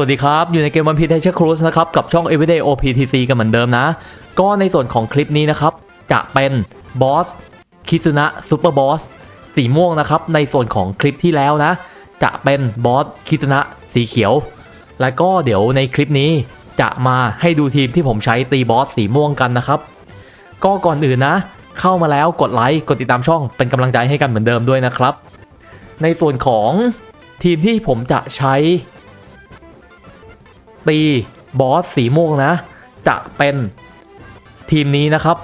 วัสดีครับ อยู่ในเกมวันพีเทเชอร์ครูสนะครับ กับช่อง Everyday OPTC กันเหมือนเดิมนะ ก็ในส่วนของคลิปนี้นะครับ จะเป็นบอสคิซุนะซูเปอร์บอสสีม่วงนะครับ ในส่วนของคลิปที่แล้วนะ จะเป็นบอสคิซุนะสีเขียว แล้วก็เดี๋ยวในคลิปนี้จะมาให้ดูทีมที่ผมใช้ตีบอสสีม่วงกันนะครับ ก็ก่อนอื่นนะ เข้ามาแล้วกดไลค์กดติดตามช่องเป็นกำลังใจให้กันเหมือนเดิมด้วยนะครับ ในส่วนของทีมที่ผมจะใช้ ตีบอสสีม่วงนะ จะเป็นทีมนี้นะครับ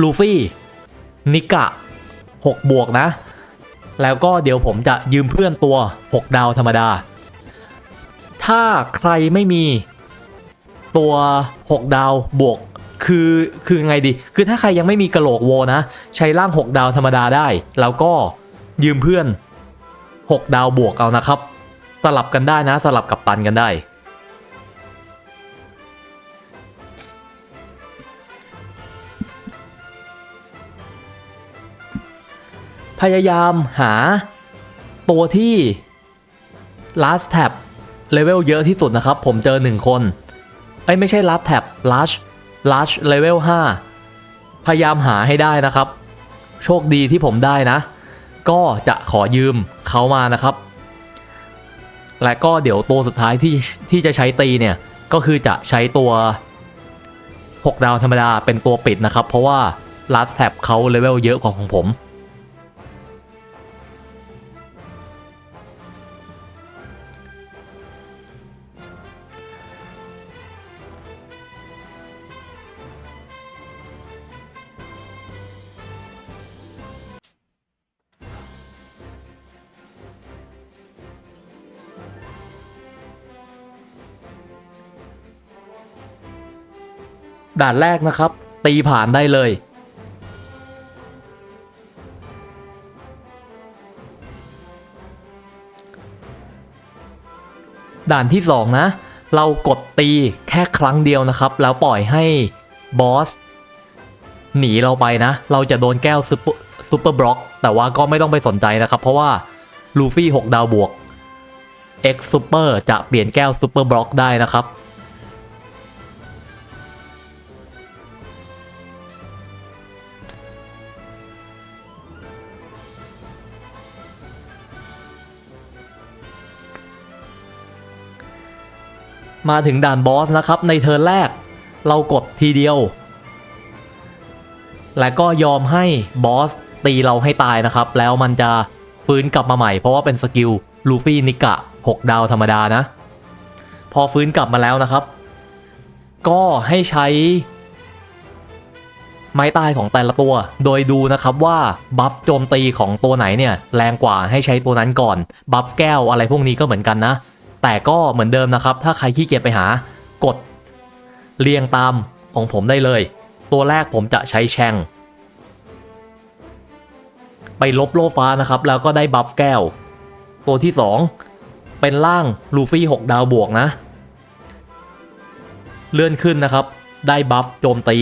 ลูฟี่นิกะ 6 บวกนะ แล้วก็เดี๋ยวผมจะยืมเพื่อนตัว 6 ดาวธรรมดา ถ้าใครไม่มีตัว 6 ดาวบวกคือคือไงดี คือถ้าใครยังไม่มีกระโหลกโวนะ ใช้ร่าง 6 ดาวธรรมดาได้ แล้วก็ยืมเพื่อน 6 ดาวบวกเอานะครับ สลับกันได้นะ สลับกับตันกันได้ พยายามหาตัวที่ last tab เลเวลเยอะที่สุดนะครับ ผมเจอ 1 คน เอ้ยไม่ใช่ last tab large large level 5 พยายามหาให้ได้นะครับ โชคดีที่ผมได้นะ ก็จะขอยืมเขามานะครับ และก็เดี๋ยวตัวสุดท้ายที่ที่จะใช้ตีเนี่ย ก็คือจะใช้ตัว 6 ดาวธรรมดาเป็นตัวปิดนะครับ เพราะว่า last tab เขาเลเวลเยอะกว่าของผม ด่านแรกนะครับ ตีผ่านได้เลย ด่านที่ 2 นะ เรากดตีแค่ครั้งเดียวนะครับ แล้วปล่อยให้บอสหนีเราไปนะ เราจะโดนแก้วซุปเปอร์บล็อก แต่ว่าก็ไม่ต้องไปสนใจนะครับ เพราะว่าลูฟี่ 6 ดาวบวก X Super จะเปลี่ยนแก้วซุปเปอร์บล็อกได้นะครับ มาถึงด่านบอสนะครับ ในเทิร์นแรก เรากดทีเดียว และก็ยอมให้บอสตีเราให้ตายนะครับ แล้วมันจะฟื้นกลับมาใหม่ เพราะว่าเป็นสกิลลูฟี่นิกะ 6 ดาวธรรมดานะ พอฟื้นกลับมาแล้วนะครับ ก็ให้ใช้ ไม้ตายของแต่ละตัว โดยดูนะครับว่าบัฟโจมตีของตัวไหนเนี่ยแรงกว่าให้ใช้ตัวนั้นก่อน บัฟแก้วอะไรพวกนี้ก็เหมือนกันนะ แต่ก็เหมือนเดิมนะครับ ถ้าใครขี้เกียจไปหากดเรียงตามของผมได้เลย ตัวแรกผมจะใช้แชงไปลบโลฟ้านะครับ แล้วก็ได้บัฟแก้ว ตัวที่ 2 เป็นล่างลูฟี่ 6 ดาวบวกนะ เลื่อนขึ้นนะครับ ได้บัฟโจมตี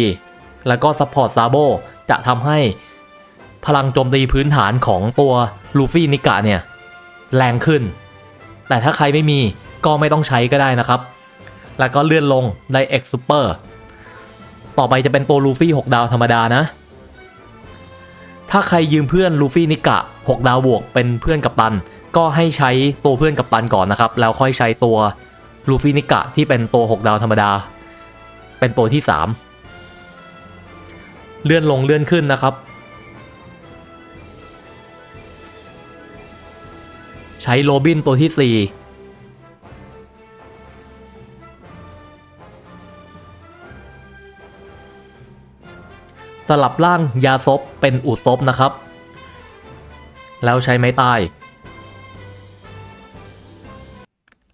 แล้วก็ซัพพอร์ตซาโบจะทำให้พลังโจมตีพื้นฐานของตัวลูฟี่นิกะเนี่ย แรงขึ้น แต่ถ้าใครไม่มีก็ไม่ต้องใช้ก็ได้นะครับ แล้วก็เลื่อนลงได้ X Super ต่อไปจะเป็นตัวลูฟี่ 6 ดาวธรรมดานะ ถ้าใครยืมเพื่อนลูฟี่นิกะ 6 ดาวบวกเป็นเพื่อนกับตัน ก็ให้ใช้ตัวเพื่อนกับตันก่อนนะครับ แล้วค่อยใช้ตัวลูฟี่นิกะที่เป็นตัว 6 ดาวธรรมดา เป็นตัวที่ 3 เลื่อนลงเลื่อนขึ้นนะครับ ใช้โรบินตัวที่ 4สลับร่างยาซบเป็นอุซบนะครับ แล้วใช้ไม้ตาย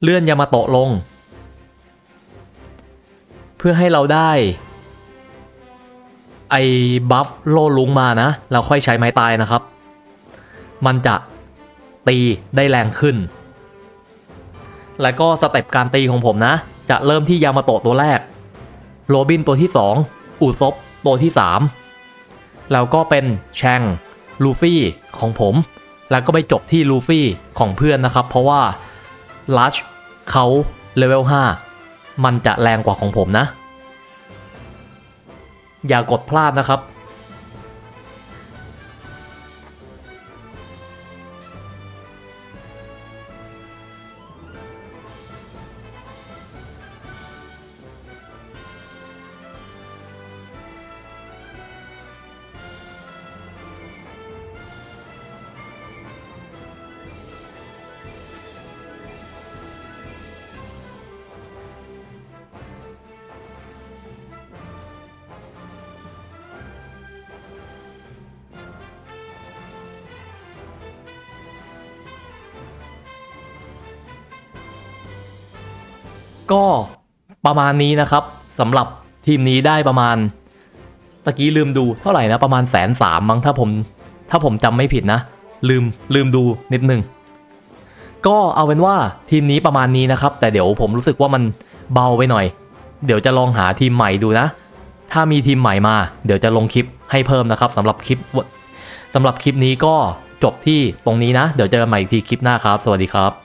เลื่อนยามาโตะลง เพื่อให้เราได้ ไอ้บัฟโลลุงมานะแล้วค่อยใช้ไม้ตายนะครับ มันจะ ตีได้แรงขึ้น แล้วก็สเต็ปการตีของผมนะ จะเริ่มที่ยามาโตะตัวแรก โรบินตัวที่ 2 อูซบตัวที่ 3 แล้วก็เป็นแชงลูฟี่ของผม แล้วก็ไปจบที่ลูฟี่ของเพื่อนนะครับ เพราะว่าลัชเขาเลเวล 5 มันจะแรงกว่าของผมนะ อย่ากดพลาดนะครับ ก็ประมาณนี้นะครับสำหรับทีมนี้ได้ประมาณตะกี้ลืมดูเท่าไหร่นะประมาณแสนสามมั้งถ้าผมถ้าผมจำไม่ผิดนะ ลืมลืมดูนิดนึง ก็เอาเป็นว่าทีมนี้ประมาณนี้นะครับ แต่เดี๋ยวผมรู้สึกว่ามันเบาไปหน่อย เดี๋ยวจะลองหาทีมใหม่ดูนะ ถ้ามีทีมใหม่มา เดี๋ยวจะลงคลิปให้เพิ่มนะครับสำหรับคลิปสำหรับคลิปนี้ก็จบที่ตรงนี้นะ เดี๋ยวเจอกันใหม่อีกทีคลิปหน้าครับ สวัสดีครับ